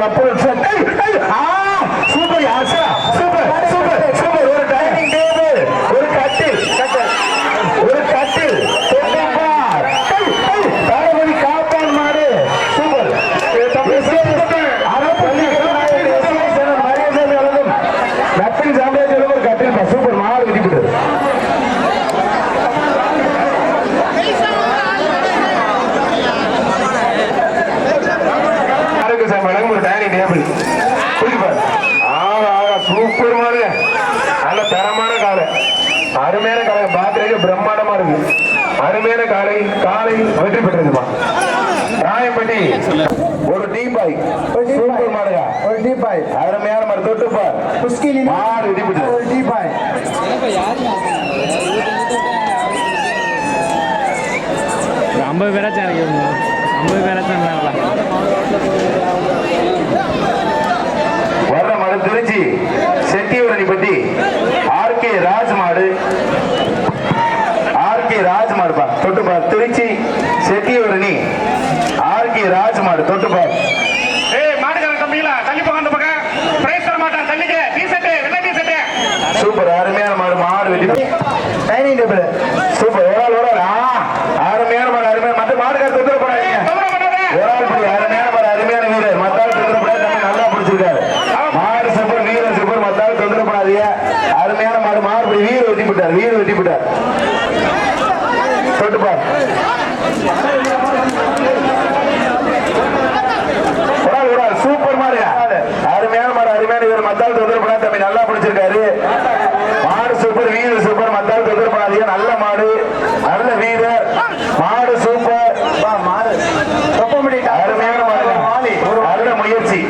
Liverpool அருமையான காலை காலை வெற்றி பெற்றதுமா ராயப்பட்டி ஒரு டீ பாய் சூப்பர் மாடுயா ஒரு டீபாய் அருமையான மாடு தொட்டுப்பார் புஷ்கிலி மாடு வெற்றி பெற்றது ஒரு டீபாய் ஒரு ஐம்பது பேராச்சும் இறக்கி ஐம்பது பேராச்சும் வர்ற மாடு திருச்சி செட்டியூரணி பத்தி ஆர் கே ராஜ் மாடு ஆர் கே ராஜ் மாடுப்பா தொட்டுப்பார் திருச்சி செட்டியூரணி ஆர் கே ராஜ் மாடு தொட்டுப்பார் சூப்பர் அருமையான மாடு மாடு வெட்டி டைனிங் டேபிள். சூப்பர் ஒரு ஆள் ஒரு ஆள். அருமையான மாடு அருமையான மற்ற தொந்தரவு பண்ணாத. ஒரு ஆள் பிடி அருமையான மாடு அருமையான வீரர் மத்த ஆள் தொந்தரவு பண்ணாத. தம்பி நல்லா பிடிச்சிருக்காரு. மாடு சூப்பர் வீரர் சூப்பர். மத்த ஆள் தொந்தரவு பண்ணாதீங்க. அருமையான மாடு மாடு வீர வெட்டி விட்டார் வீர வெட்டி விட்டார் ஒரு ஆள் சூப்பர் மாடு அருமையான மாடு அருமையான வீரர். மத்தாள் தொந்தரவு பண்ணாத தம்பி நல்லா பிடிச்சிருக்காரு. மாடு சூப்பர் வீரர் சூப்பர் மத்தாள் தொந்தரவு பண்ணாதீங்க. நல்ல மாடு நல்ல வீரர். மாடு சூப்பர் மாடு. அருமையான மாடு. நல்ல முயற்சி.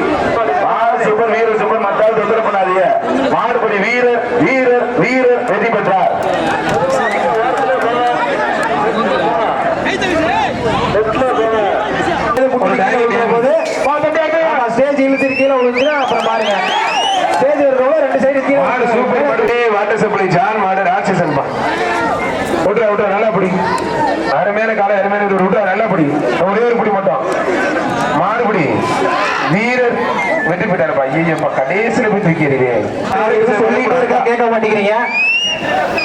மாடு சூப்பர் வீரர் சூப்பர் மத்தாள் தொந்தரவு பண்ணாதீங்க. மாடுபடி வீரர் வீரர் வீரர் வெற்றி பெற்றார். ஸ்டேஜ் இழுத்து கீழே விழுந்துச்சுன்னா அப்புறம் பாருங்க. ஸ்டேஜ் இருக்கிறவங்க ரெண்டு சைடு கீழே சூப்பர் வாட்டர் சப்ளை ஜான் மாடு ராட்சசன் பா. விட்டுறா விட்டுறா நல்லா பிடி. அருமையான காலை அருமையான இது விட்டுறா நல்லா பிடி. ஒரே ஒரு பிடி மட்டும். மாடு பிடி. வீரர் வெற்றி பெற்றாருப்பா. ஐயப்பா கடைசியில போய் சொல்லிட்டு இருக்க கேட்க மாட்டேங்கிறீங்க?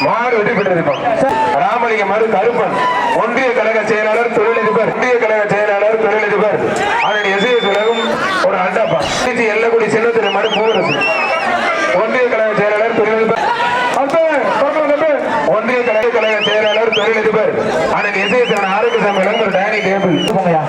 மாடு வெற்றி பெற்றதுப்பா ராமலிங்க மறு கருப்பன். ஒன்றிய கழக செயலாளர் தொழிலதிபர் ஒன்றிய கழக செயலாளர் தொழிலதிபர் அதன் எஸ்ஐஎஸ் உலகம் ஒரு அண்டாப்பா திருச்சி எல்லக்குடி சின்னத்திரை மறு பூரசு ஒன்றிய கழக செயலாளர் தொழிலதிபர் அல்பே, பக்கம் தம்பி. ஒன்றிய கழக கழக செயலாளர் இருப்பார் அதன் எஸ்ஐஎஸ் ஆரோக்கிய விளங்கும் ஒரு டைனிங் டேபிள் போங்கயா